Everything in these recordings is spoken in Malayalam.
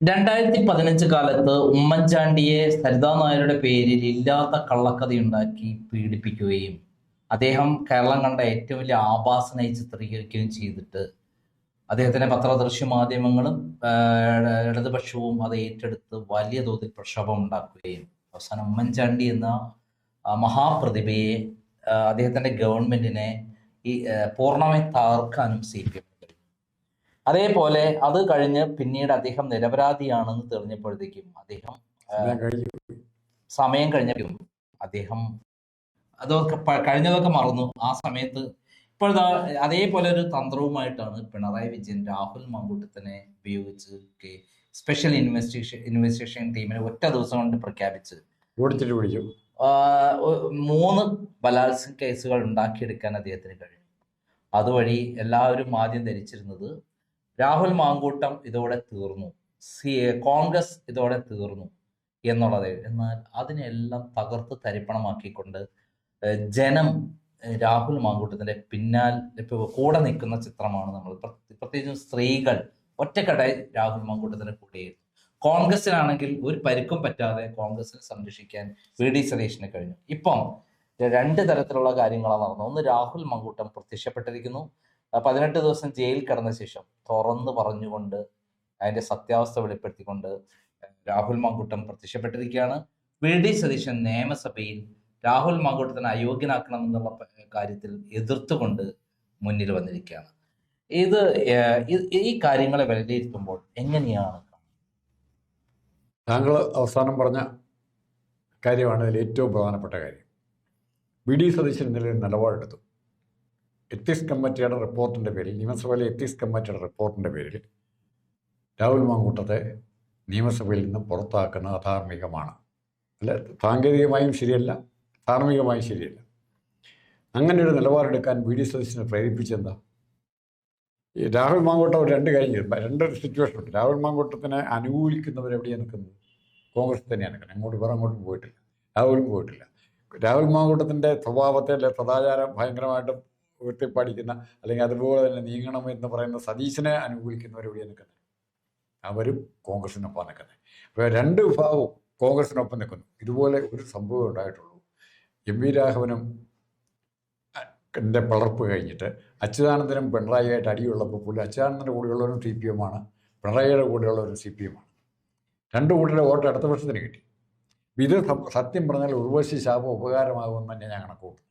രണ്ടായിരത്തി പതിനഞ്ച് കാലത്ത് ഉമ്മൻചാണ്ടിയെ സരിതാ നായരുടെ പേരിൽ ഇല്ലാത്ത കള്ളക്കഥയുണ്ടാക്കി പീഡിപ്പിക്കുകയും അദ്ദേഹം കേരളം കണ്ട ഏറ്റവും വലിയ ആഭാസനായി ചിത്രീകരിക്കുകയും ചെയ്തിട്ട് അദ്ദേഹത്തിന്റെ പത്രദൃശ്യ മാധ്യമങ്ങളും ഇടതുപക്ഷവും അത് ഏറ്റെടുത്ത് വലിയ തോതിൽ പ്രക്ഷോഭം ഉണ്ടാക്കുകയും അവസാനം ഉമ്മൻചാണ്ടി എന്ന മഹാപ്രതിഭയെ അദ്ദേഹത്തിന്റെ ഗവൺമെന്റിനെ ഈ പൂർണമായി തകർക്കാനും സി പി എം അതേപോലെ അത് കഴിഞ്ഞ് പിന്നീട് അദ്ദേഹം നിരപരാധിയാണെന്ന് തെളിഞ്ഞപ്പോഴത്തേക്കും അദ്ദേഹം സമയം കഴിഞ്ഞപ്പോഴും അദ്ദേഹം അതൊക്കെ കഴിഞ്ഞതൊക്കെ മറന്നു. ആ സമയത്ത് ഇപ്പോഴത്തെ അതേപോലെ ഒരു തന്ത്രവുമായിട്ടാണ് പിണറായി വിജയൻ രാഹുൽ മങ്കൂട്ടത്തിനെ ഉപയോഗിച്ച് സ്പെഷ്യൽ ഇൻവെസ്റ്റിഗേഷൻ ഇൻവെസ്റ്റിഗേഷൻ ടീമിനെ ഒറ്റ ദിവസം കൊണ്ട് പ്രഖ്യാപിച്ച് ഓടിച്ചിട്ട് പിടിച്ചു. മൂന്ന് ബലാത്സംഗ കേസുകൾ ഉണ്ടാക്കിയെടുക്കാൻ അദ്ദേഹത്തിന് കഴിഞ്ഞു. അതുവഴി എല്ലാവരും ആദ്യം ധരിച്ചിരുന്നത് രാഹുൽ മാങ്കൂട്ടം ഇതോടെ തീർന്നു. സി കോൺഗ്രസ് ഇതോടെ തീർന്നു എന്നുള്ളത്. എന്നാൽ അതിനെല്ലാം തകർത്ത് തരിപ്പണമാക്കിക്കൊണ്ട് ജനം രാഹുൽ മാങ്കൂട്ടത്തിന്റെ പിന്നാൽ കൂടെ നിൽക്കുന്ന ചിത്രമാണ് നമ്മൾ പ്ര- പ്രത്യേകിച്ചും സ്ത്രീകൾ ഒറ്റക്കെട്ടായി രാഹുൽ മാങ്കൂട്ടത്തിന്റെ കൂടെയായിരുന്നു കോൺഗ്രസിനാണെങ്കിൽ ഒരു പരിക്കും പറ്റാതെ കോൺഗ്രസിനെ സംരക്ഷിക്കാൻ വി ഡി സതീഷിന് കഴിഞ്ഞു. ഇപ്പം രണ്ട് തരത്തിലുള്ള കാര്യങ്ങളാണ് നടന്നത്. ഒന്ന് രാഹുൽ മങ്കൂട്ടം പ്രത്യക്ഷപ്പെട്ടിരിക്കുന്നു. പതിനെട്ട് ദിവസം ജയിലിൽ കിടന്ന ശേഷം തുറന്നു പറഞ്ഞുകൊണ്ട് അതിന്റെ സത്യാവസ്ഥ വെളിപ്പെടുത്തിക്കൊണ്ട് രാഹുൽ മങ്കൂട്ടം പ്രത്യക്ഷപ്പെട്ടിരിക്കുകയാണ്. വി. ഡി. സതീശൻ നിയമസഭയിൽ രാഹുൽ മങ്കൂട്ടത്തിനെ അയോഗ്യനാക്കണം എന്നുള്ള പ- കാര്യത്തിൽ എതിർത്തുകൊണ്ട് മുന്നിൽ വന്നിരിക്കുകയാണ്. ഇത് ഈ- ഈ കാര്യങ്ങളെ വിലയിരുത്തുമ്പോൾ എങ്ങനെയാണ്? താങ്കൾ അവസാനം പറഞ്ഞ കാര്യമാണ് അതിൽ ഏറ്റവും പ്രധാനപ്പെട്ട കാര്യം. വി. ഡി. സതീശൻ ഇന്നലെ നിലപാടെടുത്തു. എത്തിക്സ് കമ്മിറ്റിയുടെ റിപ്പോർട്ടിന്റെ പേരിൽ നിയമസഭയിലെ എത്തിക്സ് കമ്മിറ്റിയുടെ റിപ്പോർട്ടിന്റെ പേരിൽ രാഹുൽ മാങ്കൂട്ടത്തെ നിയമസഭയിൽ നിന്ന് പുറത്താക്കുന്നത് അധാർമികമാണ്. അല്ല? സാങ്കേതികമായും ശരിയല്ല ധാർമ്മികമായും ശരിയല്ല. അങ്ങനെ ഒരു നിലപാടെടുക്കാൻ വി ഡി സതീശനെ പ്രേരിപ്പിച്ചെന്താ? ഈ രാഹുൽ മാങ്കൂട്ടം രണ്ട് കാര്യം രണ്ട് സിറ്റുവേഷൻ ഉണ്ട്. രാഹുൽ മാങ്കൂട്ടത്തിനെ അനുകൂലിക്കുന്നവരെവിടെയാണ് നിൽക്കുന്നത്? കോൺഗ്രസ് തന്നെയാണ് നിൽക്കുന്നത്. അങ്ങോട്ട് വേറെ അങ്ങോട്ടും പോയിട്ടില്ല. രാഹുലും പോയിട്ടില്ല. രാഹുൽ മാങ്കൂട്ടത്തിന്റെ സ്വഭാവത്തെ സദാചാരം ഭയങ്കരമായിട്ട് ഉയർത്തിപ്പാടിക്കുന്ന അല്ലെങ്കിൽ അതുപോലെ തന്നെ നീങ്ങണം എന്ന് പറയുന്ന സതീശനെ അനുകൂലിക്കുന്നവരെവിടെയാണ് നിൽക്കുന്നത്. അവരും കോൺഗ്രസിനൊപ്പം നിൽക്കുന്നത്. അപ്പോൾ രണ്ട് വിഭാഗവും കോൺഗ്രസിനൊപ്പം നിൽക്കുന്നു. ഇതുപോലെ ഒരു സംഭവം ഉണ്ടായിട്ടുള്ളൂ. എം വി രാഘവനും പിളർപ്പ് കഴിഞ്ഞിട്ട് അച്യുതാനന്ദനും പിണറായിയായിട്ട് അടിയുള്ളപ്പോൾ പോലും അച്യുതാനന്ദന്റെ കൂടെയുള്ളവരും സി പി എമ്മാണ്. പിണറായിയുടെ കൂടെയുള്ളവരും സി പി എമ്മാണ്. രണ്ട് കൂട്ടരുടെ വോട്ട് അടുത്ത വർഷത്തിന് കിട്ടി. ഇത് സത്യം പറഞ്ഞാൽ ഉർവശി ശാപം ഉപകാരമാകുമെന്ന് തന്നെ ഞാൻ കണക്കൂട്ടുന്നു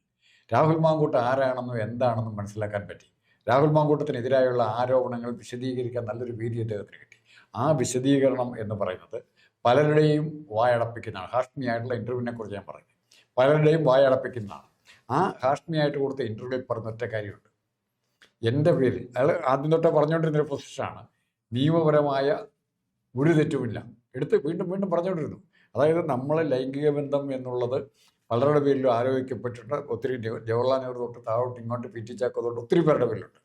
രാഹുൽ മാങ്കൂട്ട് ആരാണെന്നും എന്താണെന്നും മനസ്സിലാക്കാൻ പറ്റി. രാഹുൽ മാങ്കൂട്ടത്തിനെതിരായുള്ള ആരോപണങ്ങൾ വിശദീകരിക്കാൻ നല്ലൊരു വീതി അദ്ദേഹത്തിന് കിട്ടി. ആ വിശദീകരണം എന്ന് പറയുന്നത് പലരുടെയും വായടപ്പിക്കുന്നതാണ്. ഹാഷ്മിയായിട്ടുള്ള ഇന്റർവ്യൂവിനെ കുറിച്ച് ഞാൻ പറഞ്ഞു പലരുടെയും വായടപ്പിക്കുന്നതാണ്. ആ ഹാഷ്മിയായിട്ട് കൊടുത്ത ഇന്റർവ്യൂവിൽ പറഞ്ഞ ഒറ്റ കാര്യമുണ്ട്. എന്റെ പേരിൽ അയാൾ ആദ്യം തൊട്ടേ പറഞ്ഞുകൊണ്ടിരുന്നൊരു പൊസിഷനാണ്. നിയമപരമായ ഒരു തെറ്റുമില്ല. എടുത്ത് വീണ്ടും വീണ്ടും പറഞ്ഞുകൊണ്ടിരുന്നു. അതായത് നമ്മളെ ലൈംഗിക ബന്ധം എന്നുള്ളത് പലരുടെ പേരിലും ആരോപിക്കപ്പെട്ടിട്ട് ഒത്തിരി ജവ- ജവഹർലാൽ നെഹ്റു തൊട്ട് താഴോട്ട് ഇങ്ങോട്ട് പി ടി ചാക്കോ തൊട്ട് ഒത്തിരി പേരുടെ പേരിലുണ്ട്.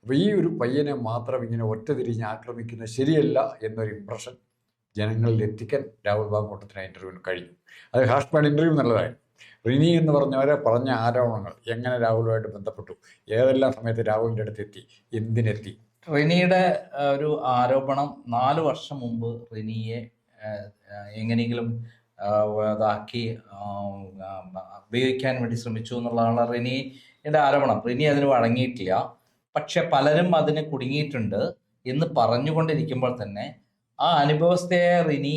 അപ്പോൾ ഈ ഒരു പയ്യനെ മാത്രം ഇങ്ങനെ ഒറ്റ തിരിഞ്ഞ് ആക്രമിക്കുന്നത് ശരിയല്ല എന്നൊരു ഇമ്പ്രഷൻ ജനങ്ങളിൽ എത്തിക്കാൻ രാഹുൽ ബാങ്കോട്ടത്തിന് ഇന്റർവ്യൂവിന് കഴിഞ്ഞു. അത് ഹാഷ്പാഡ് ഇന്റർവ്യൂ നല്ലതായിരുന്നു. റിനി എന്ന് പറഞ്ഞവരെ പറഞ്ഞ ആരോപണങ്ങൾ എങ്ങനെ രാഹുലുമായിട്ട് ബന്ധപ്പെട്ടു? ഏതെല്ലാം സമയത്ത് രാഹുലിന്റെ അടുത്ത് എത്തി? എന്തിനെത്തി? റിനിയുടെ ഒരു ആരോപണം നാല് വർഷം മുമ്പ് റിനിയെ എങ്ങനെയെങ്കിലും ഇതാക്കി ഉപയോഗിക്കാൻ വേണ്ടി ശ്രമിച്ചു എന്നുള്ളതാണ് റിനിയുടെ ആരോപണം. റിനി അതിന് വഴങ്ങിയിട്ടില്ല. പക്ഷെ പലരും അതിന് കുടുങ്ങിയിട്ടുണ്ട് എന്ന് പറഞ്ഞുകൊണ്ടിരിക്കുമ്പോൾ തന്നെ ആ അനുഭവസ്ഥയെ റിനി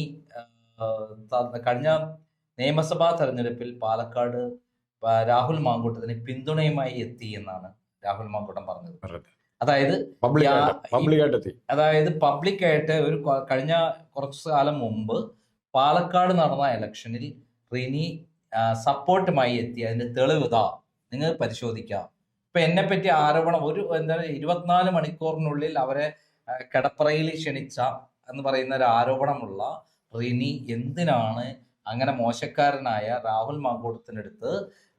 കഴിഞ്ഞ നിയമസഭാ തെരഞ്ഞെടുപ്പിൽ പാലക്കാട് രാഹുൽ മാങ്കൂട്ടത്തിന് പിന്തുണയുമായി എത്തി എന്നാണ് രാഹുൽ മാങ്കൂട്ടം പറഞ്ഞത്. അതായത് അതായത് പബ്ലിക്കായിട്ട് ഒരു കഴിഞ്ഞ കുറച്ചു കാലം മുമ്പ് പാലക്കാട് നടന്ന ഇലക്ഷനിൽ റിനി സപ്പോർട്ടുമായി എത്തി. അതിന്റെ തെളിവ് ഇതാ. നിങ്ങൾ പരിശോധിക്കാം. ഇപ്പൊ എന്നെ പറ്റി ആരോപണം ഒരു എന്താ ഇരുപത്തിനാല് മണിക്കൂറിനുള്ളിൽ അവരെ കിടപ്പറയിൽ ക്ഷണിച്ച എന്ന് പറയുന്ന ഒരു ആരോപണമുള്ള റിനി എന്തിനാണ് അങ്ങനെ മോശക്കാരനായ രാഹുൽ മാങ്കൂട്ടത്തിനടുത്ത്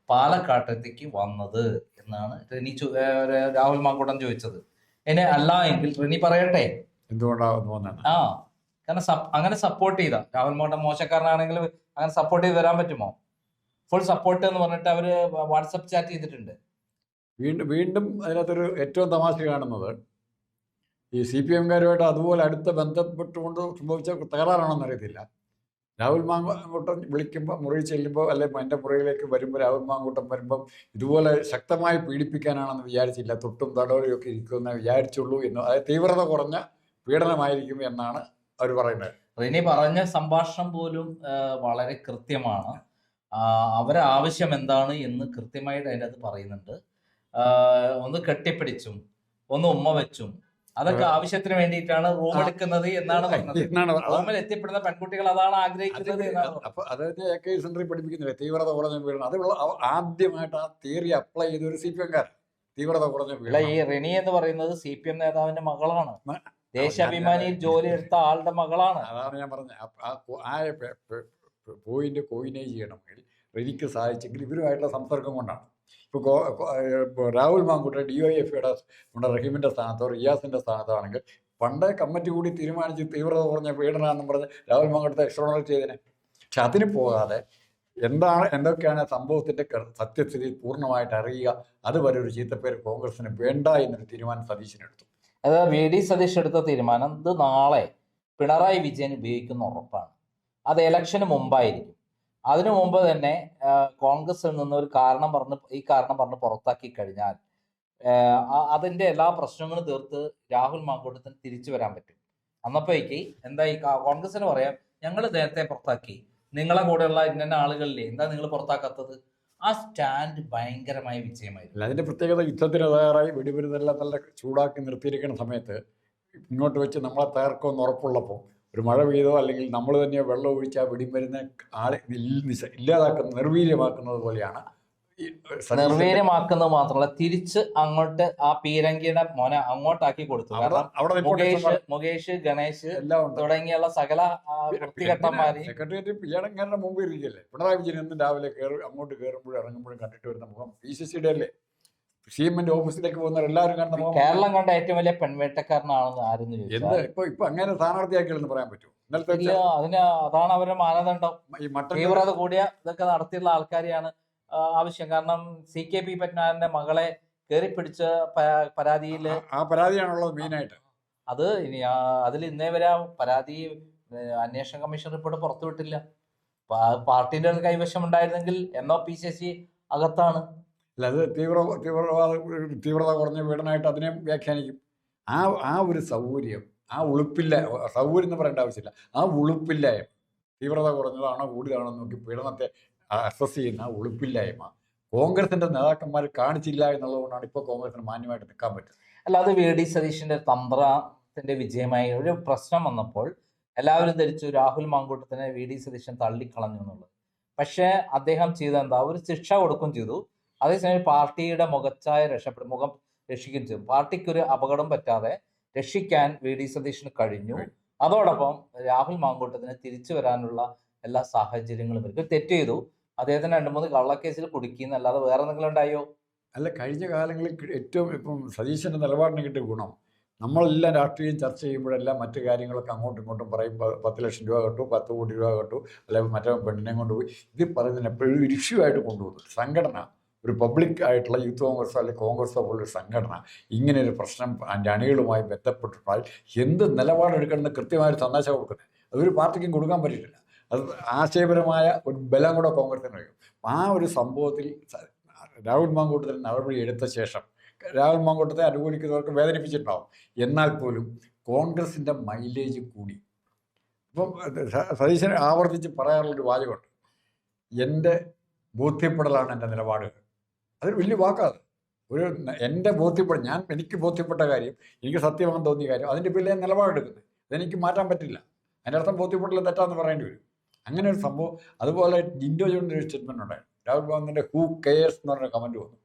പാലക്കാട്ടത്തേക്ക് വന്നത് എന്നാണ് റിനി രാഹുൽ മാങ്കൂട്ടം ചോദിച്ചത്. ഇനി അല്ല എങ്കിൽ റിനി പറയട്ടെ. എന്തുകൊണ്ടാണ് ആ കാരണം അങ്ങനെ സപ്പോർട്ട് ചെയ്ത. രാഹുൽ മാങ്കൂട്ടം മോശക്കാരനാണെങ്കിൽ അങ്ങനെ സപ്പോർട്ട് ചെയ്ത് വരാൻ പറ്റുമോ? ഫുൾ സപ്പോർട്ട് എന്ന് പറഞ്ഞിട്ട് അവർ വാട്സപ്പ് ചാറ്റ് ചെയ്തിട്ടുണ്ട്. വീണ്ടും വീണ്ടും അതിനകത്തൊരു ഏറ്റവും തമാശ കാണുന്നത് ഈ സി പി എംകാരുമായിട്ട് അതുപോലെ അടുത്ത ബന്ധപ്പെട്ടുകൊണ്ട് സംഭവിച്ച തകരാറാണോ അറിയത്തില്ല. രാഹുൽ മാങ്കൂട്ടം വിളിക്കുമ്പോൾ മുറി ചെല്ലുമ്പോൾ അല്ലെങ്കിൽ എന്റെ മുറിയിലേക്ക് വരുമ്പോൾ രാഹുൽ മാങ്കൂട്ടം വരുമ്പോൾ ഇതുപോലെ ശക്തമായി പീഡിപ്പിക്കാനാണെന്ന് വിചാരിച്ചില്ല. തൊട്ടും തടവറയൊക്കെ ഇരിക്കുമെന്ന് വിചാരിച്ചുള്ളൂ എന്ന്. അതായത് തീവ്രത കുറഞ്ഞ പീഡനമായിരിക്കും എന്നാണ് അവർ പറയുന്നത്. റിനി പറഞ്ഞ സംഭാഷണം പോലും വളരെ കൃത്യമാണ്. അവരാവശ്യം അവരെ ആവശ്യം എന്താണ് എന്ന് കൃത്യമായിട്ട് അതിന്റെ അത് പറയുന്നുണ്ട്. ഒന്ന് കെട്ടിപ്പിടിച്ചും ഒന്ന് ഉമ്മ വെച്ചും. അതൊക്കെ ആവശ്യത്തിന് വേണ്ടിയിട്ടാണ് റൂം എടുക്കുന്നത് എന്നാണ് പറഞ്ഞത്. റൂമിൽ എത്തിപ്പെടുന്ന പെൺകുട്ടികൾ അതാണ് ആഗ്രഹിക്കുന്നത് അപ്പൊ അതായത് എ കെ സെന്ററിൽ പഠിപ്പിക്കുന്നില്ല? തീവ്രത കുറഞ്ഞ ആദ്യമായിട്ട് ആ തിയറി അപ്ലൈ ചെയ്ത ഒരു സി പി എംകാരൻ തീവ്രത കുറഞ്ഞ അല്ല ഈ റിനി എന്ന് പറയുന്നത് സി പി എം നേതാവിന്റെ മകളാണ്. ദേശാഭിമാനിയിൽ ജോലി എടുത്ത ആളുടെ മകളാണ്. അതാണ് ഞാൻ പറഞ്ഞത് ആ പോയിന്റ് കോയിനേജ് ചെയ്യണമെങ്കിൽ എനിക്ക് സാധിച്ചെങ്കിൽ ഇവരുമായിട്ടുള്ള സമ്പർക്കം കൊണ്ടാണ്. ഇപ്പോൾ രാഹുൽ മാങ്കുട്ട ഡി ഒ എഫിയുടെ നമ്മുടെ റഹീമിന്റെ സ്ഥാനത്തോ റിയാസിന്റെ സ്ഥാനത്തോ ആണെങ്കിൽ പണ്ടേ കമ്മിറ്റി കൂടി തീരുമാനിച്ച് തീവ്രത കുറഞ്ഞ പീഡനാന്ന് പറഞ്ഞ് രാഹുൽ മാങ്കുട്ട എക്സ്ട്രോണർ ചെയ്തതിനെ പക്ഷെ അതിന് പോകാതെ എന്താണ് എന്തൊക്കെയാണ് സംഭവത്തിന്റെ സത്യസ്ഥിതി പൂർണമായിട്ട് അറിയുക? അതുവരെ ഒരു ചീത്തപ്പേര് കോൺഗ്രസിന് വേണ്ട എന്നൊരു തീരുമാനം സതീശനെടുത്തു. അത് വി ഡി സതീഷ് എടുത്ത തീരുമാനം ഇത് നാളെ പിണറായി വിജയൻ ഉപയോഗിക്കുന്ന ഉറപ്പാണ്. അത് ഇലക്ഷന് മുമ്പായിരിക്കും. അതിനു മുമ്പ് തന്നെ കോൺഗ്രസിൽ നിന്ന് ഒരു കാരണം പറഞ്ഞ് ഈ കാരണം പറഞ്ഞ് പുറത്താക്കി കഴിഞ്ഞാൽ അതിന്റെ എല്ലാ പ്രശ്നങ്ങളും തീർത്ത് രാഹുൽ മാങ്കോട്ടത്തിന് തിരിച്ചു വരാൻ പറ്റും. അന്നപ്പോഴേക്ക് എന്താ ഈ കോൺഗ്രസിന് പറയാം ഞങ്ങൾ നേരത്തെ പുറത്താക്കി. നിങ്ങളെ കൂടെയുള്ള ഇന്ന ആളുകളില്ലേ എന്താ നിങ്ങൾ പുറത്താക്കാത്തത്? ആ സ്റ്റാൻഡ് ഭയങ്കരമായ വിജയമായിരുന്നു. അതിന്റെ പ്രത്യേകത യുദ്ധത്തിന് തയ്യാറായി വെടിമരുന്നെല്ലാം നല്ല ചൂടാക്കി നിർത്തിയിരിക്കുന്ന സമയത്ത് ഇങ്ങോട്ട് വെച്ച് നമ്മളെ തകർക്കുമെന്ന് ഉറപ്പുള്ളപ്പോൾ ഒരു മഴ പെയ്തോ അല്ലെങ്കിൽ നമ്മൾ തന്നെ വെള്ളം ഒഴിച്ച് ആ വെടിമരുന്ന് ആളെ ഇല്ല- ഇല്ലാതാക്കുന്ന നിർവീര്യമാക്കുന്നത് പോലെയാണ് നിർവീര്യമാക്കുന്നത് മാത്രമല്ല തിരിച്ച് അങ്ങോട്ട് ആ പീരങ്കിയുടെ മോനെ അങ്ങോട്ടാക്കി കൊടുത്തു. കാരണം മുകേഷ് മുകേഷ് ഗണേഷ് എല്ലാം തുടങ്ങിയുള്ള സകല വൃത്തികെട്ടന്മാര് സെക്രട്ടേറിയറ്റ് മുമ്പ് ഇരിക്കല്ലേ പിണറായി വിജയൻ എന്നും രാവിലെ കയറി അങ്ങോട്ട് കയറുമ്പോഴും ഇറങ്ങുമ്പോഴും കണ്ടിട്ട് വരുന്ന മുഖം പി സി സിയുടെ അല്ലേ? സി എമ്മിന്റെ ഓഫീസിലേക്ക് പോകുന്നവർ എല്ലാവരും മുഖം കേരളം കണ്ട ഏറ്റവും വലിയ പെൺവേട്ടക്കാരനാണെന്ന് ആരും എന്ത്? ഇപ്പൊ ഇപ്പൊ അങ്ങനെ സ്ഥാനാർത്ഥിയാക്കിയെന്ന് പറയാൻ പറ്റുമോ? ഇല്ല അതിന് അതാണ് അവരുടെ മാനദണ്ഡം. തീവ്രത കൂടിയ ഇതൊക്കെ നടത്തിയുള്ള ആൾക്കാരെയാണ് ആവശ്യം. കാരണം സി കെ പി പത്മനാഭന്റെ മകളെ കയറി പിടിച്ച പരാതിയിൽ ആ- പരാതിയാണല്ലോ പരാതിയാണുള്ളത് മെയിനായിട്ട്. അത് ഇനി അതിൽ ഇന്നേ വരെ പരാതി അന്വേഷണ കമ്മീഷൻ റിപ്പോർട്ട് പുറത്തുവിട്ടില്ല പാർട്ടിന്റെ കൈവശം ഉണ്ടായിരുന്നെങ്കിൽ എന്നോ പി സി സി അകത്താണ്. അല്ല അത് തീവ്ര തീവ്രവാദ തീവ്രത കുറഞ്ഞ വീടനായിട്ട് അതിനെ വ്യാഖ്യാനിക്കും. ആ ആ ഒരു സൗകര്യം ആ ഉളുപ്പില്ല സൗകര്യം എന്ന് പറയേണ്ട ആവശ്യമില്ല. ആ ഉളുപ്പില്ലായ്മ തീവ്രത കുറഞ്ഞതാണോ കൂടിയതാണോ നോക്കി പീഡനത്തെ അസസ് ചെയ്യുന്ന ഉളുപ്പില്ലായ്മ. കോൺഗ്രസിന്റെ നേതാക്കന്മാർ കാണിച്ചില്ല എന്നുള്ളതുകൊണ്ടാണ് ഇപ്പോൾ കോൺഗ്രസിന് മാന്യമായിട്ട് നിൽക്കാൻ പറ്റുന്നത്. അല്ലാതെ വി ഡി സതീഷിന്റെ തന്ത്രത്തിന്റെ വിജയമായി ഒരു പ്രശ്നം വന്നപ്പോൾ എല്ലാവരും ധരിച്ചു രാഹുൽ മാങ്കൂട്ടത്തിനെ വി ഡി സതീശൻ തള്ളിക്കളഞ്ഞു എന്നുള്ളത്. പക്ഷേ അദ്ദേഹം ചെയ്ത എന്താ? ഒരു ശിക്ഷ കൊടുക്കുകയും ചെയ്തു. അതേസമയം പാർട്ടിയുടെ മുഖച്ചായ രക്ഷപ്പെടും മുഖം രക്ഷിക്കുകയും ചെയ്തു. പാർട്ടിക്ക് ഒരു അപകടം പറ്റാതെ രക്ഷിക്കാൻ വി ഡി സതീഷിന് കഴിഞ്ഞു. അതോടൊപ്പം രാഹുൽ മാങ്കൂട്ടത്തിന് തിരിച്ചു വരാനുള്ള എല്ലാ സാഹചര്യങ്ങളും ഇവർക്ക് തെറ്റ് ചെയ്തു. അദ്ദേഹത്തിന് രണ്ട് മൂന്ന് കള്ളക്കേസിൽ കുടുക്കിയെന്നല്ലാതെ വേറെ എന്തെങ്കിലും ഉണ്ടായോ? അല്ല കഴിഞ്ഞ കാലങ്ങളിൽ ഏറ്റവും ഇപ്പം സതീശന്റെ നിലപാടിന് കിട്ടിയ ഗുണം. നമ്മളെല്ലാം രാഷ്ട്രീയം ചർച്ച ചെയ്യുമ്പോഴെല്ലാം മറ്റു കാര്യങ്ങളൊക്കെ അങ്ങോട്ടും ഇങ്ങോട്ടും പറയും. പത്ത് ലക്ഷം രൂപ കിട്ടു പത്ത് കോടി രൂപ കിട്ടു അല്ലെങ്കിൽ മറ്റേ പെണ്ണിനെ കൊണ്ടുപോയി. ഇത് പറയുന്നതിന് എപ്പോഴും ഒരു ഇഷ്യൂ ആയിട്ട് കൊണ്ടുപോകുന്നു സംഘടന. ഒരു പബ്ലിക് ആയിട്ടുള്ള യൂത്ത് കോൺഗ്രസോ അല്ലെങ്കിൽ കോൺഗ്രസോ പോലൊരു സംഘടന. ഇങ്ങനെ ഒരു പ്രശ്നം അതിന്റെ അണികളുമായി ബന്ധപ്പെട്ടിട്ടാൽ എന്ത് നിലപാടെടുക്കണമെന്ന് കൃത്യമായൊരു സന്ദേശം കൊടുക്കുന്നത് അതൊരു പാർട്ടിക്കും കൊടുക്കാൻ പറ്റിയിട്ടില്ല. അത് ആശയപരമായ ഒരു ബലം കൂടെ കോൺഗ്രസിന് കഴിയും ആ ഒരു സംഭവത്തിൽ രാഹുൽ മാങ്കൂട്ടത്തിൽ നടപടി എടുത്ത ശേഷം രാഹുൽ മാങ്കൂട്ടത്തെ അനുകൂലിക്കുന്നവർക്ക് വേദനിപ്പിച്ചിട്ടുണ്ടാവും. എന്നാൽ പോലും കോൺഗ്രസിന്റെ മൈലേജ് കൂടി. ഇപ്പം സതീശൻ ആവർത്തിച്ച് പറയാറുള്ളൊരു വാചകമുണ്ട്. എന്റെ ബോധ്യപ്പെടലാണ് എന്റെ നിലപാടുകൾ അതൊരു വലിയ വാക്കാണ് ഒരു എന്റെ ബോധ്യപ്പെട ഞാൻ എനിക്ക് ബോധ്യപ്പെട്ട കാര്യം എനിക്ക് സത്യമാണെന്ന് തോന്നിയ കാര്യം അതിന്റെ പേരിൽ ഞാൻ നിലപാടെടുക്കുന്നത് അതെനിക്ക് മാറ്റാൻ പറ്റില്ല. അതിന്റെ അർത്ഥം ബോധ്യപ്പെടൽ തെറ്റാന്ന് പറയേണ്ടി വരും. അങ്ങനെ ഒരു സംഭവം. അതുപോലെ ജിൻഡോ ജോണിന്റെ ഒരു സ്റ്റേറ്റ്മെന്റ് ഉണ്ടായിരുന്നു രാഹുൽ ഗാന്ധിന്റെ ഹൂ കെയേഴ്സ് എന്ന് പറഞ്ഞ കമന്റ് വന്നു.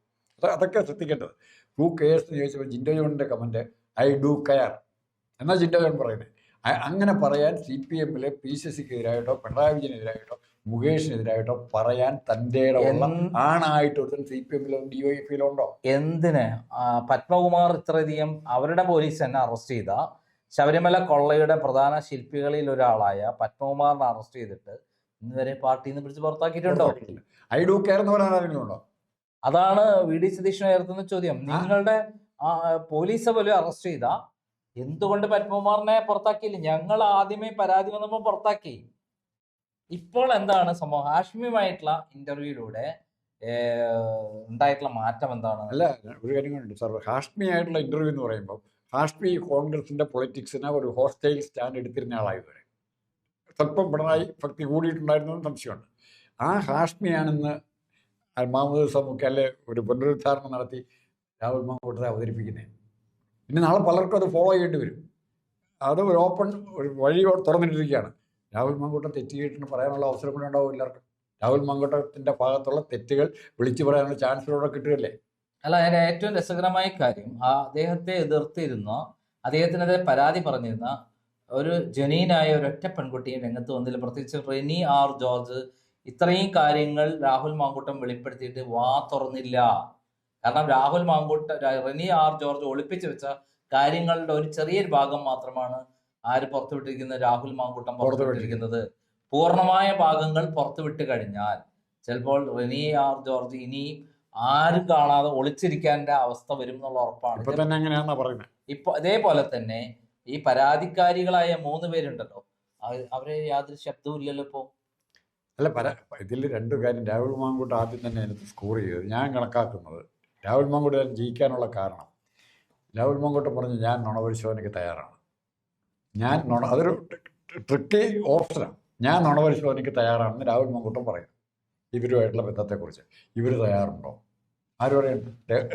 അത് അതൊക്കെ ശ്രദ്ധിക്കേണ്ടത്. ഹൂ കെയേഴ്സ് എന്ന് ചോദിച്ചപ്പോൾ ജിൻഡോ ജോണിന്റെ കമന്റ് ഐ ഡു കെയർ എന്നാ ജിൻഡോ ജോൺ പറയുന്നത് അങ്ങനെ പറയാൻ സി പി എമ്മിലെ പി സി സിക്ക് എതിരായിട്ടോ പിണറായി വിജയനെതിരായിട്ടോ മുകേഷിനെതിരായിട്ടോ പറയാൻ തന്റെ ഉള്ള ആണായിട്ട് ഒരുത്തൻ സി പി എമ്മിലോ ഡി വൈ എഫിലോ ഉണ്ടോ? എന്തിന്? പത്മകുമാർ ഇത്രയധികം അവരുടെ പോലീസ് തന്നെ അറസ്റ്റ് ചെയ്ത. ശബരിമല കൊള്ളയുടെ പ്രധാന ശില്പികളിൽ ഒരാളായ പത്മകുമാറിനെ അറസ്റ്റ് ചെയ്തിട്ട് ഇന്ന് വരെ പാർട്ടിയിൽ നിന്ന് പിടിച്ച് പുറത്താക്കിയിട്ടുണ്ടോ? ഐ ഡു കെയർ എന്ന് പറയാൻ ആരെങ്കിലും അതാണ് വി ഡി സതീഷ് ഉയർത്തുന്ന ചോദ്യം. നിങ്ങളുടെ പോലീസെ പോലീസ് പോലും അറസ്റ്റ് ചെയ്ത എന്തുകൊണ്ട് പത്മകുമാറിനെ പുറത്താക്കിയില്ല? ഞങ്ങൾ ആദ്യമേ പരാതി വന്നപ്പോൾ പുറത്താക്കി. ഇപ്പോൾ എന്താണ് സംഭവം? ഹാഷ്മിയുമായിട്ടുള്ള ഇന്റർവ്യൂയിലൂടെ ഉണ്ടായിട്ടുള്ള മാറ്റം എന്താണ്? അല്ല ഒരു കാര്യം കണ്ടു സാർ ഹാഷ്മിയായിട്ടുള്ള ഇന്റർവ്യൂ എന്ന് പറയുമ്പോൾ ഹാഷ്മി കോൺഗ്രസിന്റെ പൊളിറ്റിക്സിന് ഒരു ഹോസ്റ്റൈൽ സ്റ്റാൻഡ് എടുത്തിരുന്ന ആളായതുവരെ സ്വല്പം പിണറായി ഭക്തി കൂടിയിട്ടുണ്ടായിരുന്നെന്ന് സംശയമുണ്ട്. ആ ഹാഷ്മിയാണെന്ന് മാമൂദ് സമൂഹ അല്ലെ ഒരു പുനരുദ്ധാരണം നടത്തി രാഹുൽ മാങ്കൂട്ടത്തെ അവതരിപ്പിക്കുന്നത് പിന്നെ നാളെ പലർക്കും അത് ഫോളോ ചെയ്യേണ്ടി വരും. അത് ഒരു ഓപ്പൺ ഒരു വഴി തുറന്നിട്ടിരിക്കുകയാണ്. രാഹുൽ മാങ്കൂട്ടർ തെറ്റ് പറയാനുള്ള അവസരം കൂടെ ഉണ്ടാവും എല്ലാവർക്കും. രാഹുൽ മാങ്കൂട്ടത്തിന്റെ ഭാഗത്തുള്ള തെറ്റുകൾ വിളിച്ചു പറയാനുള്ള ചാൻസിലൂടെ കിട്ടുകയല്ലേ? അല്ല അതിന്റെ ഏറ്റവും രസകരമായ കാര്യം ആ അദ്ദേഹത്തെ എതിർത്തിരുന്ന അദ്ദേഹത്തിനെതിരെ പരാതി പറഞ്ഞിരുന്ന ഒരു ജനീനായ ഒരൊറ്റ പെൺകുട്ടിയും രംഗത്ത് വന്നില്ല. പ്രത്യേകിച്ച് റെനി ആർ ജോർജ് ഇത്രയും കാര്യങ്ങൾ രാഹുൽ മാങ്കൂട്ടം വെളിപ്പെടുത്തിയിട്ട് വാ തുറന്നില്ല. കാരണം രാഹുൽ മാങ്കൂട്ട റെനി ആർ ജോർജ് ഒളിപ്പിച്ചു വെച്ച കാര്യങ്ങളുടെ ഒരു ചെറിയൊരു ഭാഗം മാത്രമാണ് ആര് പുറത്തുവിട്ടിരിക്കുന്നത് രാഹുൽ മാങ്കൂട്ടം പുറത്തുവിട്ടിരിക്കുന്നത്. പൂർണമായ ഭാഗങ്ങൾ പുറത്തുവിട്ട് കഴിഞ്ഞാൽ ചിലപ്പോൾ റെനി ആർ ജോർജ് ഇനി ആരും കാണാതെ ഒളിച്ചിരിക്കാന്റെ അവസ്ഥ വരും എന്നുള്ള ഇപ്പൊ ഉറപ്പാണ് തന്നെ അങ്ങനെയാണെന്നാ പറയുന്നത് ഇപ്പൊ അതേപോലെ തന്നെ ഈ പരാതിക്കാരികളായ മൂന്ന് പേരുണ്ടല്ലോ. അവരെ യാതൊരു ശബ്ദവും ഇല്ലല്ലോ ഇപ്പോ. അല്ല പല ഇതിൽ രണ്ടു കാര്യം. രാഹുൽ മാങ്കൂട്ട് ആദ്യം തന്നെ അതിനകത്ത് സ്കോർ ചെയ്തത്. ഞാൻ കണക്കാക്കുന്നത് രാഹുൽ മാങ്കൂട്ട് ജയിക്കാനുള്ള കാരണം. രാഹുൽ മാങ്കൂട്ട് പറഞ്ഞു ഞാൻ നുണപരിശോധനയ്ക്ക് തയ്യാറാണ്. ഞാൻ നുണ അതൊരു ട്രിക്കി ഓപ്ഷനാണ് ഞാൻ നുണപരിശോധനയ്ക്ക് തയ്യാറാണെന്ന് രാഹുൽ മാങ്കൂട്ടം പറയും. ഇവരുമായിട്ടുള്ള ബന്ധത്തെക്കുറിച്ച്. ഇവർ തയ്യാറുണ്ടോ? ആര് പറയും?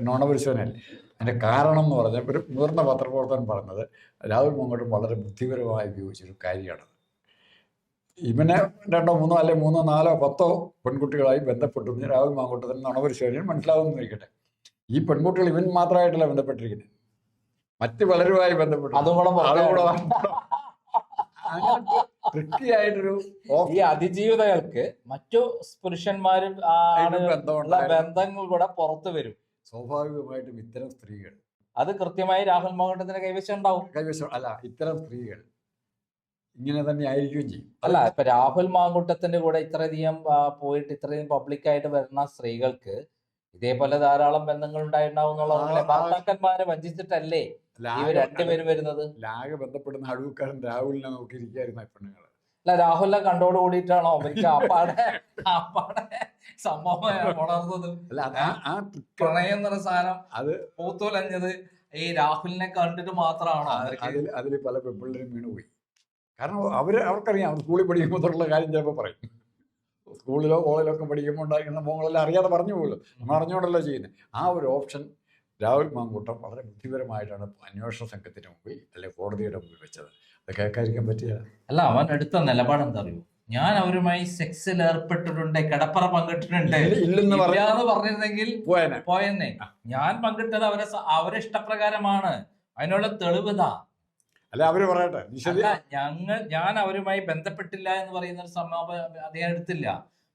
നുണപരിശോധനയല്ലേ അതിന്റെ കാരണം എന്ന് പറഞ്ഞാൽ ഒരു മുതിർന്ന പത്രപ്രവർത്തകൻ പറഞ്ഞത് രാഹുൽ മാങ്കൂട്ടം വളരെ ബുദ്ധിപരമായി ഉപയോഗിച്ചൊരു കാര്യമാണ്. ഇവനെ രണ്ടോ മൂന്നോ അല്ലെ മൂന്നോ നാലോ പത്തോ പെൺകുട്ടികളായി ബന്ധപ്പെട്ടു. രാഹുൽ മാങ്കൂട്ടത്തിന് നുണപരിശോധനയിൽ മനസ്സിലാവുന്നിരിക്കട്ടെ ഈ പെൺകുട്ടികൾ ഇവൻ മാത്രമായിട്ടല്ല ബന്ധപ്പെട്ടിരിക്കുന്നത് മറ്റ് പലരുമായി ബന്ധപ്പെട്ടു. അതും കൂടെ അതുകൂടെ ആയിട്ടൊരു ഈ അതിജീവിതകൾക്ക് മറ്റു പുരുഷന്മാരും ആളുകളുള്ള ബന്ധങ്ങൾ കൂടെ പുറത്തു വരും. സ്വാഭാവികമായിട്ടും ഇത്തരം സ്ത്രീകൾ. അത് കൃത്യമായി രാഹുൽ മോഹൻഡത്തിന്റെ കൈവശം ഉണ്ടാവും. കൈവശം അല്ല ഇത്തരം സ്ത്രീകൾ ഇങ്ങനെ തന്നെ ആയിരിക്കുകയും ചെയ്യും. അല്ല ഇപ്പൊ രാഹുൽ മാങ്കൂട്ടത്തിന്റെ കൂടെ ഇത്രയധികം പോയിട്ട് ഇത്രയും പബ്ലിക്കായിട്ട് വരുന്ന സ്ത്രീകൾക്ക് ഇതേപോലെ ധാരാളം ബന്ധങ്ങൾ ഉണ്ടായിട്ടുണ്ടാവും എന്നുള്ളതല്ലേ ആ, ആ. ഭർത്താക്കന്മാരെ വഞ്ചിച്ചിട്ടല്ലേ ഇവർ രണ്ടുപേരും വരുന്നത്? ലാഗ് ബന്ധപ്പെടുന്ന അഴുക്കാരൻ രാഹുലിനെ നോക്കിയിരിക്കുകയായിരുന്നു ഈ പെണ്ണുങ്ങൾ അല്ല രാഹുലിനെ കണ്ടോട് കൂടിയിട്ടാണോ? അവർക്ക് അപ്പാടെ അപ്പാടെ സംഭവം വളർന്നത്. അത് പ്രണയം സാധനം പൂത്തുലഞ്ഞത് ഈ രാഹുലിനെ കണ്ടിട്ട് മാത്രമാണോ അതിൽ അതിൽ പല പെൺപിള്ളേരും വീണുപോയി. കാരണം അവർ അവർക്കറിയാം അവർ സ്കൂളിൽ പഠിക്കുമ്പോൾ തൊട്ടുള്ള കാര്യം ചിലപ്പോൾ പറയും. സ്കൂളിലോ കോളേജിലോ ഒക്കെ പഠിക്കുമ്പോൾ ഉണ്ടായിരുന്ന മോങ്ങളെല്ലാം അറിയാതെ പറഞ്ഞു പോകുമല്ലോ നമ്മൾ അറിഞ്ഞുകൊണ്ടല്ലോ ചെയ്യുന്നത് ആ ഒരു ഓപ്ഷൻ രാഹുൽ മാങ്കൂട്ടം വളരെ ബുദ്ധിപരമായിട്ടാണ് അന്വേഷണ സംഘത്തിന് മുമ്പിൽ അല്ലെ കോടതിയുടെ മുമ്പിൽ വെച്ചത്. അത് കേൾക്കാതിരിക്കാൻ പറ്റിയ അല്ല അവൻ എടുത്ത നിലപാട് എന്താ അറിയോ? ഞാൻ അവരുമായി സെക്സിൽ ഏർപ്പെട്ടിട്ടുണ്ട് കിടപ്പറ പങ്കിട്ടിട്ടുണ്ട്. ഇല്ലെന്ന് പറഞ്ഞിരുന്നെങ്കിൽ പോയനെ. പോയെന്നെ. ഞാൻ പങ്കിട്ടത് അവരെ അവരിഷ്ടപ്രകാരമാണ് അവരെ ഇഷ്ടപ്രകാരമാണ്. അതിനുള്ള തെളിവതാ അല്ല അവർ പറയട്ടെ. ഞങ്ങൾ ഞാൻ അവരുമായി ബന്ധപ്പെട്ടില്ല എന്ന് പറയുന്ന ഒരു സംഭവം അദ്ദേഹം എടുത്തില്ല.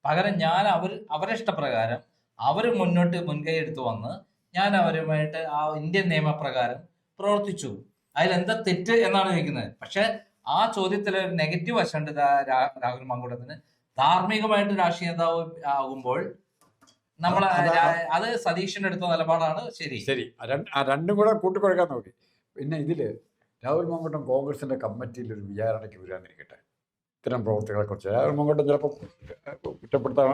പകരം ഞാൻ അവർ അവരെ ഇഷ്ടപ്രകാരം അവർ മുന്നോട്ട് മുൻകൈ എടുത്തു വന്ന് ഞാൻ അവരുമായിട്ട് ആ ഇന്ത്യൻ നിയമപ്രകാരം പ്രവർത്തിച്ചു. അതിലെന്താ തെറ്റ് എന്നാണ് ചോദിക്കുന്നത്. പക്ഷെ ആ ചോദ്യത്തിൽ ഒരു നെഗറ്റീവ് വശമുണ്ട് രാഹുൽ മങ്കുടത്തിന് ധാർമ്മികമായിട്ട് രാഷ്ട്രീയ നേതാവ് ആകുമ്പോൾ നമ്മൾ അത് സതീഷിന്റെ അടുത്ത നിലപാടാണ്. ശരി. ശരി. രണ്ട് കൂടെ കൂട്ടിക്കുഴക്കാൻ നോക്കി. പിന്നെ ഇതിൽ രാഹുൽ മങ്കോട്ടം കോൺഗ്രസിന്റെ കമ്മിറ്റിയിൽ ഒരു വിചാരണയ്ക്ക് വരാനിരിക്കട്ടെ. ഇത്തരം പ്രവർത്തികളെ കുറിച്ച് രാഹുൽ മങ്കോട്ടം ചിലപ്പോൾ കുറ്റപ്പെടുത്താൻ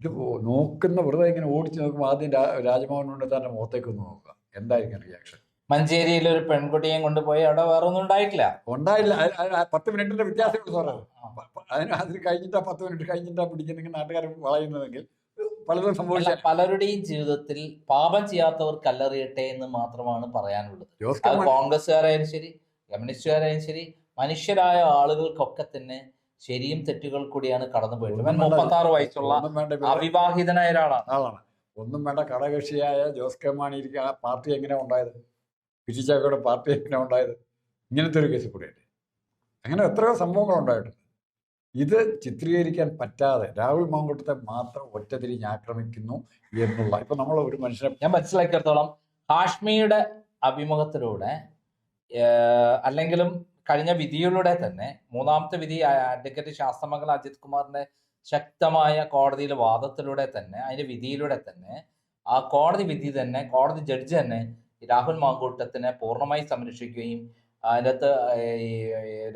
ഇത് നോക്കുന്ന വെറുതെ ഇങ്ങനെ ഓടിച്ച് നോക്കുമ്പോൾ ആദ്യം രാജ്മോഹനോട് രാജ്ഭവൻ മുഖത്തേക്ക് ഒന്ന് നോക്കുക. എന്തായിരിക്കും റിയാക്ഷൻ മഞ്ചേരിയിൽ ഒരു പെൺകുട്ടിയെ കൊണ്ടുപോയി അവിടെ വേറെ ഒന്നും ഉണ്ടായിട്ടില്ല. ഉണ്ടായില്ല. പത്ത് മിനിറ്റിന്റെ വ്യത്യാസം സാറേ. അതിന് അതിന് കഴിഞ്ഞിട്ടാ പത്ത് മിനിറ്റ് കഴിഞ്ഞിട്ടാ പിടിക്കുന്നെങ്കിൽ നാട്ടുകാർ വളയുന്നതെങ്കിൽ അല്ല സംഭവിച്ച പലരുടെയും ജീവിതത്തിൽ പാപം ചെയ്യാത്തവർ കല്ലെറിയട്ടെ എന്ന് മാത്രമാണ് പറയാനുള്ളത്. അത് കോൺഗ്രസ്സുകാരായാലും ശരി കമ്മ്യൂണിസ്റ്റുകാരായാലും ശരി മനുഷ്യരായ ആളുകൾക്കൊക്കെ തന്നെ ശരിയും തെറ്റുകൾ കൂടിയാണ് കടന്നു വേണ്ട. മുപ്പത്തി ആറ് വയസ്സുള്ള അവിവാഹിതനായ ഒരാളാണ്. ഒന്നും വേണ്ട കടകക്ഷിയായ ജോസ് കെ മാണി ഇരിക്കുക ആ പാർട്ടി എങ്ങനെ ഉണ്ടായത്? പിച്ചിച്ചാക്കയുടെ പാർട്ടി എങ്ങനെ ഉണ്ടായത്? ഇങ്ങനത്തെ ഒരു കേസ് കൂടിയല്ലേ അങ്ങനെ എത്രയോ സംഭവങ്ങൾ ഉണ്ടായിട്ടുണ്ട്. ഇത് ചിത്രീകരിക്കാൻ പറ്റാതെ രാഹുൽ മാങ്കൂട്ടത്തെ മാത്രം ഒറ്റതിരിഞ്ഞ് ആക്രമിക്കുന്നു എന്നുള്ള. ഇപ്പൊ നമ്മൾ ഒരു മനുഷ്യനെ ഞാൻ മനസ്സിലാക്കിയിടത്തോളം ഹാഷ്മിയുടെ അഭിമുഖത്തിലൂടെ അല്ലെങ്കിലും കഴിഞ്ഞ വിധിയിലൂടെ തന്നെ മൂന്നാമത്തെ വിധി അഡ്വക്കേറ്റ് ശാസ്ത്രമംഗൽ അജിത് കുമാറിന്റെ ശക്തമായ കോടതിയിലെ വാദത്തിലൂടെ തന്നെ അതിന്റെ വിധിയിലൂടെ തന്നെ ആ കോടതി വിധി തന്നെ കോടതി ജഡ്ജ് തന്നെ രാഹുൽ മാങ്കൂട്ടത്തിനെ പൂർണമായി സംരക്ഷിക്കുകയും അതിനകത്ത് ഈ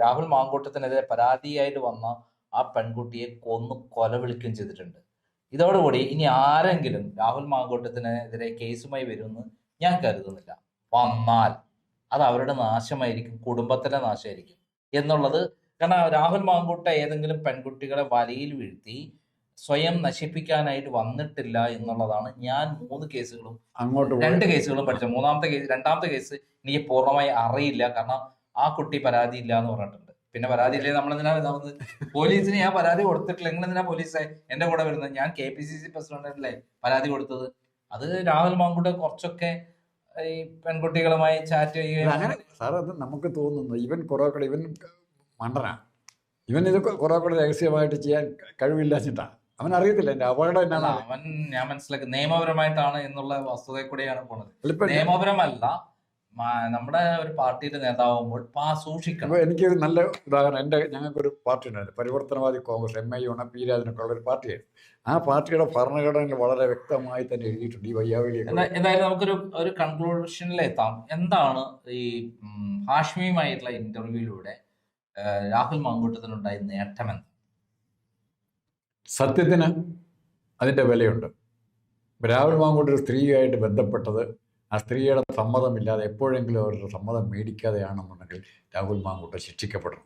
രാഹുൽ മാങ്കൂട്ടത്തിനെതിരെ പരാതിയായിട്ട് വന്ന ആ പെൺകുട്ടിയെ കൊന്ന് കൊല വിളിക്കുകയും ചെയ്തിട്ടുണ്ട്. ഇതോടുകൂടി ഇനി ആരെങ്കിലും രാഹുൽ മാങ്കൂട്ടത്തിനെതിരെ കേസുമായി വരുമെന്ന് ഞാൻ കരുതുന്നില്ല. വന്നാൽ അത് അവരുടെ നാശമായിരിക്കും കുടുംബത്തിന്റെ നാശമായിരിക്കും എന്നുള്ളത്. കാരണം രാഹുൽ മാങ്കൂട്ട ഏതെങ്കിലും പെൺകുട്ടികളെ വലയിൽ വീഴ്ത്തി സ്വയം നശിപ്പിക്കാനായിട്ട് വന്നിട്ടില്ല എന്നുള്ളതാണ് ഞാൻ മൂന്ന് കേസുകളും അങ്ങോട്ട് രണ്ട് കേസുകളും പഠിച്ച മൂന്നാമത്തെ കേസ് രണ്ടാമത്തെ കേസ് എനിക്ക് പൂർണമായി അറിയില്ല. കാരണം ആ കുട്ടി പരാതി ഇല്ല എന്ന് പറഞ്ഞിട്ടുണ്ട്. പിന്നെ പരാതി ഇല്ലേ? നമ്മളെന്തിനാ നമ്മൾ പോലീസിന് ഞാൻ പരാതി കൊടുത്തിട്ടില്ല. നിങ്ങൾ എന്തിനാ പോലീസെ എന്റെ കൂടെ വരുന്നത്? ഞാൻ കെ പി സി സി പ്രസിഡന്റല്ലേ പരാതി കൊടുത്തത്? അത് രാഹുൽ മാങ്കുട്ട് കുറച്ചൊക്കെ ഈ പെൺകുട്ടികളുമായി ചാറ്റ് ചെയ്യുക ചെയ്യുകയും സാർ അത് നമുക്ക് തോന്നുന്നു. ഇവൻ കുറെ കൂടെ ഇവൻ മണ്ടനാ. ഇവൻ ഇത് കുറെ കൂടെ രഹസ്യമായിട്ട് ചെയ്യാൻ കഴിവില്ലാച്ചിട്ടാ അവൻ അറിയത്തില്ല എന്റെ അപകടം എന്നാണ്. അവൻ ഞാൻ മനസ്സിലാക്കി നിയമപരമായിട്ടാണ് എന്നുള്ള വസ്തുതയിൽ കൂടെയാണ് പോണത്. നിയമപരമല്ല നമ്മുടെ ഒരു പാർട്ടിയുടെ നേതാവുമ്പോൾ സൂക്ഷിക്കണം. എനിക്ക് നല്ല ഉദാഹരണം എന്റെ ഞങ്ങൾക്കൊരു പാർട്ടി ഉണ്ടായിരുന്നു പരിവർത്തനവാദി കോൺഗ്രസ് എം ഐ യൂണ പി രാജനൊക്കെ ഉള്ള ഒരു പാർട്ടിയായിരുന്നു. ആ പാർട്ടിയുടെ ഭരണഘടനയിൽ വളരെ വ്യക്തമായി തന്നെ എഴുതിയിട്ടുണ്ട് ഈ വയ്യാവലി എന്താ- എന്തായാലും നമുക്കൊരു ഒരു കൺക്ലൂഷനിലെത്താം എന്താണ് ഈ ഹാഷ്മിയുമായിട്ടുള്ള ഇന്റർവ്യൂയിലൂടെ രാഹുൽ മങ്കൂട്ടത്തിനുണ്ടായ നേട്ടമെന്ന് സത്യത്തിന് അതിന്റെ വിലയുണ്ട്. രാഹുൽ മാങ്കൂട്ട് ഒരു സ്ത്രീയായിട്ട് ബന്ധപ്പെട്ടത് ആ സ്ത്രീയുടെ സമ്മതമില്ലാതെ എപ്പോഴെങ്കിലും അവരുടെ സമ്മതം മേടിക്കാതെയാണെന്നുണ്ടെങ്കിൽ രാഹുൽ മാങ്കൂട്ട് ശിക്ഷിക്കപ്പെടണം.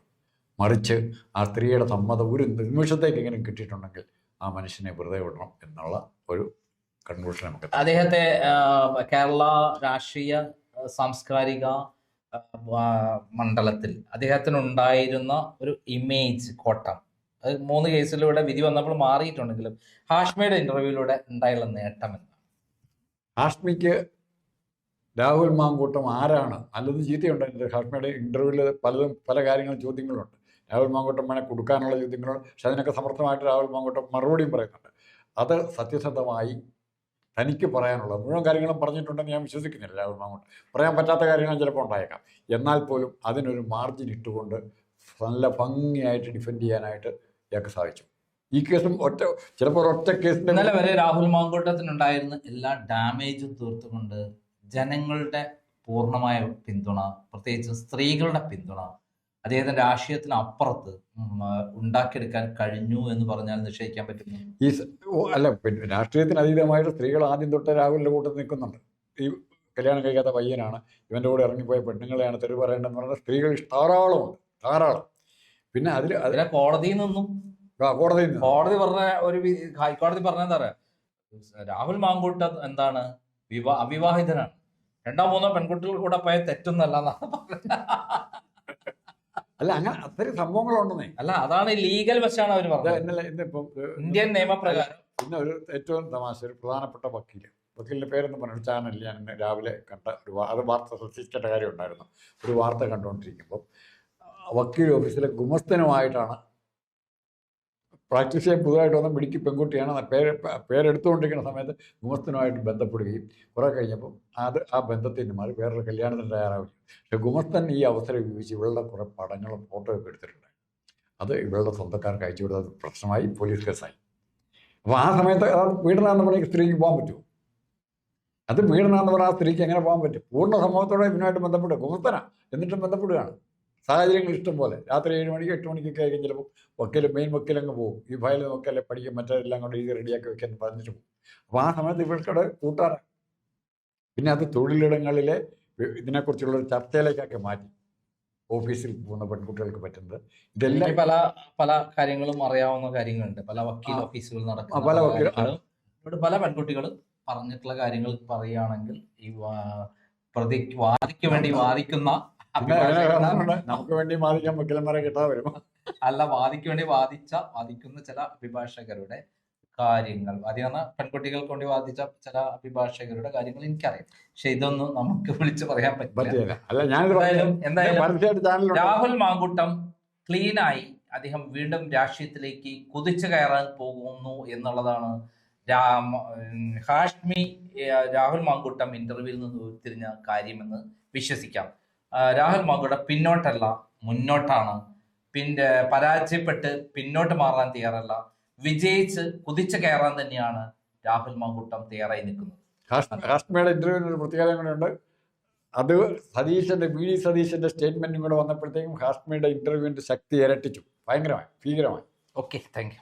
മറിച്ച് ആ സ്ത്രീയുടെ സമ്മതം ഒരു നിമിഷത്തേക്ക് എങ്ങനെ കിട്ടിയിട്ടുണ്ടെങ്കിൽ ആ മനുഷ്യനെ വെറുതെ വിടണം എന്നുള്ള ഒരു കൺക്ലൂഷൻ നമുക്ക് അദ്ദേഹത്തെ കേരള രാഷ്ട്രീയ സാംസ്കാരിക മണ്ഡലത്തിൽ അദ്ദേഹത്തിനുണ്ടായിരുന്ന ഒരു ഇമേജ് കോട്ടം അത് മൂന്ന് കേസിലൂടെ വിധി വന്നപ്പോൾ മാറിയിട്ടുണ്ടെങ്കിലും ഹാഷ്മിയുടെ ഇന്റർവ്യൂവിലൂടെ ഉണ്ടായുള്ള നേട്ടം എന്താണ്? ഹാഷ്മിക്ക് രാഹുൽ മാങ്കൂട്ടം ആരാണ്? നല്ലത് ചീത്തയുണ്ട് ഹാഷ്മിയുടെ ഇന്റർവ്യൂവിൽ പലതും പല കാര്യങ്ങളും ചോദ്യങ്ങളുണ്ട്. രാഹുൽ മാങ്കൂട്ടം വേണേൽ കൊടുക്കാനുള്ള ചോദ്യങ്ങളുണ്ട്. പക്ഷെ അതിനൊക്കെ സമർത്ഥമായിട്ട് രാഹുൽ മാങ്കൂട്ടം മറുപടിയും പറയുന്നുണ്ട്. അത് സത്യസന്ധമായി തനിക്ക് പറയാനുള്ളത് മുഴുവൻ കാര്യങ്ങളും പറഞ്ഞിട്ടുണ്ടെന്ന് ഞാൻ വിശ്വസിക്കുന്നില്ല രാഹുൽ മാങ്കൂട്ടം. പറയാൻ പറ്റാത്ത കാര്യങ്ങൾ ചിലപ്പോൾ ഉണ്ടായേക്കാം. എന്നാൽ പോലും അതിനൊരു മാർജിൻ ഇട്ടുകൊണ്ട് നല്ല ഭംഗിയായിട്ട് ഡിഫെൻഡ് ചെയ്യാനായിട്ട് ഇയാൾക്ക് സാധിച്ചു. ഈ കേസും ഒറ്റ ചിലപ്പോൾ ഒറ്റ കേസിന് ഇന്നലെ വരെ രാഹുൽ മാങ്കോട്ടത്തിനുണ്ടായിരുന്ന എല്ലാ ഡാമേജും തീർത്തുകൊണ്ട് ജനങ്ങളുടെ പൂർണമായ പിന്തുണ പ്രത്യേകിച്ച് സ്ത്രീകളുടെ പിന്തുണ അദ്ദേഹത്തിന്റെ രാഷ്ട്രീയത്തിന് അപ്പുറത്ത് ഉം, ഉണ്ടാക്കിയെടുക്കാൻ കഴിഞ്ഞു എന്ന് പറഞ്ഞാൽ നിശ്ചയിക്കാൻ പറ്റും ഈ അല്ല രാഷ്ട്രീയത്തിന് അതീതമായിട്ട് സ്ത്രീകൾ ആദ്യം തൊട്ട് രാഹുലിന്റെ കൂട്ടത്തിൽ നിൽക്കുന്നുണ്ട്. ഈ കല്യാണം കഴിക്കാത്ത പയ്യനാണ് ഇവന്റെ കൂടെ ഇറങ്ങിപ്പോയ പെണ്ണുങ്ങളെയാണ് തെരുവ് പറയേണ്ടതെന്ന് പറഞ്ഞാൽ സ്ത്രീകൾ ധാരാളമുണ്ട് ധാരാളം. പിന്നെ അതിൽ അതിലെ കോടതിയിൽ നിന്നും കോടതിയിൽ നിന്ന് കോടതി പറഞ്ഞ ഒരു ഹൈക്കോടതി ഹൈക്കോടതി പറഞ്ഞെന്താ പറയാ രാഹുൽ മാങ്കൂട്ട എന്താണ് വിവാ അവിവാഹിതനാണ്. രണ്ടോ മൂന്നോ പെൺകുട്ടികൾ കൂടെ പോയ തെറ്റൊന്നല്ല. അല്ല അങ്ങനെ അത്രയും സംഭവങ്ങളുണ്ടെന്നേ. അല്ല അതാണ് ലീഗൽ വശമാണ് അവർ പറഞ്ഞത്. ഇന്നലെ ഇന്നിപ്പം ഇന്ത്യൻ നിയമപ്രകാരം. പിന്നെ ഒരു ഏറ്റവും തമാശ ഒരു പ്രധാനപ്പെട്ട വക്കീൽ. വക്കീലിന്റെ പേരെന്ന് പറഞ്ഞ ചാനലിൽ ഞാൻ രാവിലെ കണ്ട ഒരു അത് വാർത്ത ശ്രദ്ധിക്കേണ്ട കാര്യം ഉണ്ടായിരുന്നു. ഒരു വാർത്ത കണ്ടുകൊണ്ടിരിക്കുമ്പോൾ വക്കീൽ ഓഫീസിലെ ഗുമസ്തനുമായിട്ടാണ് പ്രാക്ടീസ് ചെയ്യാൻ പുതുതായിട്ട് വന്ന മിടുക്കി പെൺകുട്ടിയാണ്. പേര് പേരെടുത്തുകൊണ്ടിരിക്കുന്ന സമയത്ത് ഗുമസ്തനുമായിട്ട് ബന്ധപ്പെടുകയും കുറേ കഴിഞ്ഞപ്പം അത് ആ ബന്ധത്തിൽ മാറി വേറൊരു കല്യാണത്തിന് തയ്യാറാവുകയും പക്ഷേ ഗുമസ്തൻ ഈ അവസരം ഉപയോഗിച്ച് ഇവളുടെ കുറേ പടങ്ങളും ഫോട്ടോയൊക്കെ എടുത്തിട്ടുണ്ട്. അത് ഇവളുടെ സ്വന്തക്കാർക്ക് അയച്ചു കൊടുത്തത് പ്രശ്നമായി പോലീസ് കേസായി. അപ്പോൾ ആ സമയത്ത് ആ പറഞ്ഞാൽ പറഞ്ഞ സ്ത്രീക്ക് പോകാൻ പറ്റുമോ? അത് വീടിനാന്ന് പറഞ്ഞാൽ ആ സ്ത്രീക്ക് എങ്ങനെ പോകാൻ പറ്റും? പൂർണ സമൂഹത്തോടെ ഇതിനുമായിട്ട് ബന്ധപ്പെടുക ഗുമസ്തനാണ് എന്നിട്ടും ബന്ധപ്പെടുകയാണ്. സാഹചര്യങ്ങൾ ഇഷ്ടം പോലെ രാത്രി ഏഴ് മണിക്ക് എട്ട് മണിക്കൊക്കെ ആയിരിക്കും ചിലപ്പോൾ വക്കീൽ മെയിൻ വക്കീലങ്ങ് പോകും. ഈ ഫയൽ നോക്കിയാലേ പഠിക്കും മറ്റെല്ലാം കൊണ്ട് ഇത് റെഡിയാക്കി വെക്കാൻ പറഞ്ഞിട്ട് പോകും. അപ്പോൾ ആ സമയത്ത് ഇവർക്കടെ കൂട്ടാറ്. പിന്നെ അത് തൊഴിലിടങ്ങളിലെ ഇതിനെക്കുറിച്ചുള്ള ഒരു ചർച്ചയിലേക്കൊക്കെ മാറ്റി. ഓഫീസിൽ പോകുന്ന പെൺകുട്ടികൾക്ക് പറ്റുന്നത്. ഇതെല്ലാം പല പല കാര്യങ്ങളും അറിയാവുന്ന കാര്യങ്ങളുണ്ട്. പല വക്കീൽ ഓഫീസുകൾ നടക്കുന്ന പല വക്കീലും പല പെൺകുട്ടികളും പറഞ്ഞിട്ടുള്ള കാര്യങ്ങൾ പറയുകയാണെങ്കിൽ ഈ പ്രതി വാദിക്ക് വേണ്ടി വാദിക്കുന്ന നമുക്ക് വേണ്ടി വാദിക്കാൻ വക്കീലന്മാരെ കിട്ടാതെ വരും. അല്ല വാദിക്ക് വേണ്ടി വാദിച്ച വാദിക്കുന്ന ചില അഭിഭാഷകരുടെ കാര്യങ്ങൾ. അതിയാണ് പെൺകുട്ടികൾക്ക് വേണ്ടി വാദിച്ച ചില അഭിഭാഷകരുടെ കാര്യങ്ങൾ എനിക്കറിയാം. പക്ഷെ ഇതൊന്നും നമുക്ക് വിളിച്ച് പറയാൻ പറ്റില്ല. എന്തായാലും രാഹുൽ മാങ്കുട്ടം ക്ലീനായി അദ്ദേഹം വീണ്ടും രാഷ്ട്രീയത്തിലേക്ക് കുതിച്ചു കയറാൻ പോകുന്നു എന്നുള്ളതാണ് രാമ ഹാഷ്മി രാഹുൽ മാങ്കുട്ടം ഇന്റർവ്യൂവിൽ നിന്ന് ഉരുത്തിരിഞ്ഞ കാര്യമെന്ന് വിശ്വസിക്കാം. രാഹുൽ മാങ്കൂട്ടം പിന്നോട്ടല്ല മുന്നോട്ടാണ്. പിന്നെ പരാജയപ്പെട്ട് പിന്നോട്ട് മാറാൻ തയ്യാറല്ല. വിജയിച്ച് കുതിച്ചു കയറാൻ തന്നെയാണ് രാഹുൽ മാങ്കൂട്ടം തയ്യാറായി നിൽക്കുന്നത്. കാശ്മീരുടെ ഇന്റർവ്യൂവിന് ഒരു പ്രത്യേകത കൂടെ ഉണ്ട് അത് സതീശന്റെ വി ഡി സതീശന്റെ സ്റ്റേറ്റ്മെന്റും കൂടെ വന്നപ്പോഴത്തേക്കും ഹാഷ്മിയുടെ ഇന്റർവ്യൂവിന്റെ ശക്തി ഇരട്ടിച്ചു. ഭയങ്കരമായി ഭീകരമായി. Okay thank you